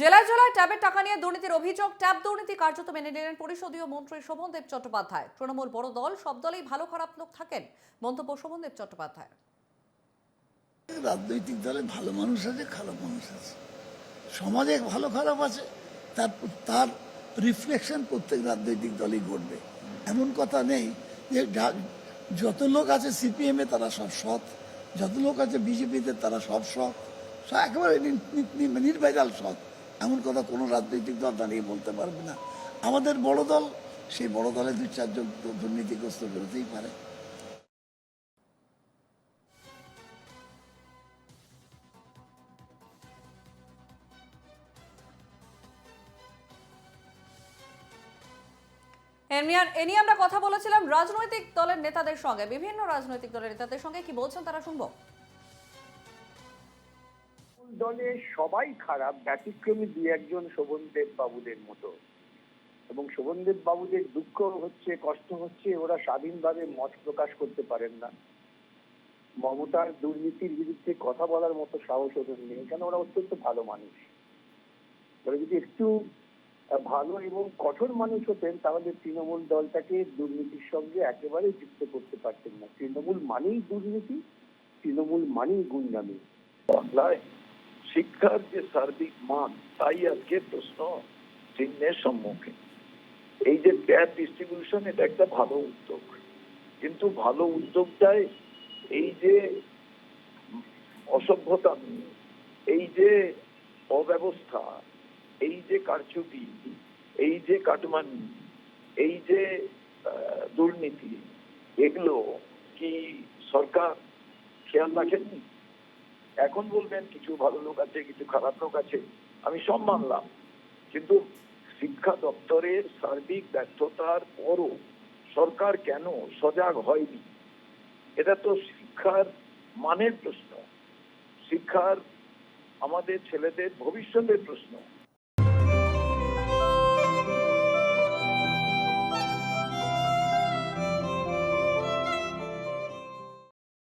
জেলায় জেলায় ট্যাবের টাকা নিয়ে দুর্নীতির অভিযোগ, ট্যাব দুর্নীতি কার্যত মেনে নিলেন পরিষদীয় মন্ত্রী শোভনদেব চট্টোপাধ্যায়। তৃণমূল বড় দল, সব দলেই ভালো খারাপ লোক থাকেন মন্তব্য শোভনদেব চট্টোপাধ্যায় রাজনৈতিক দলে ভালো মানুষ আছে, খারাপ মানুষ আছে। সমাজে ভালো খারাপ আছে, তার তার রিফ্লেকশন প্রত্যেক রাজনৈতিক দলই ঘটবে। এমন কথা নেই যে যত লোক আছে সিপিএমে তারা সব সৎ, যত লোক আছে বিজেপিতে তারা সব সৎ একেবারে নির্ভেজাল সৎ। এমন কথা কোনো রাজনৈতিক দল দাঁড়িয়ে বলতে পারবে না। আমাদের বড় দল, সেই বড় দলে দু চারজন দুর্নীতিগ্রস্ত বেরোতেই পারে। এ নিয়ে আমরা কথা বলেছিলাম রাজনৈতিক দলের নেতাদের সঙ্গে। বিভিন্ন রাজনৈতিক দলের নেতাদের সঙ্গে কি বলছেন তারা শুনব। দলে সবাই খারাপ, ব্যতিক্রমী দুই একজন শোভনদেব বাবুদের মতো। এবং শোভনদেব বাবুদের দুঃখ হচ্ছে, কষ্ট হচ্ছে, ওরা স্বাধীনভাবে মত প্রকাশ করতে পারেন না। মমতার দুর্নীতির বিরুদ্ধে কথা বলার মতো সাহস ওদের নেই, কেন ওরা অত্যন্ত ভালো মানুষ। ওরা যদি একটু ভালো এবং কঠোর মানুষ হতেন, তাহলে তৃণমূল দলটাকে দুর্নীতির সঙ্গে একেবারে যুক্ত করতে পারতেন না। তৃণমূল মানেই দুর্নীতি, তৃণমূল মানেই গুন্ডামি। বাংলায় শিক্ষার যে সার্বিক মান, তাই আজকে প্রশ্ন চিহ্নের সম্মুখে এই যে ট্যাব ডিস্ট্রিবিউশন এটা একটা ভালো উদ্যোগ। কিন্তু ভালো উদ্যোগটায় এই যে অসভ্যতা এই যে অব্যবস্থা, এই যে কারচুপি এই যে কাটমানি, এই যে দুর্নীতি, এগুলো কি সরকার খেয়াল রাখেননি? এখন বলবেন কিছু ভালো লোক আছে, কিছু খারাপ লোক আছে, আমি সব মানলাম। কিন্তু শিক্ষা দপ্তরের সার্বিক ব্যর্থতার পরও সরকার কেন সজাগ হয়নি? এটা তো শিক্ষার মানের প্রশ্ন। শিক্ষার আমাদের ছেলেদের ভবিষ্যতের প্রশ্ন।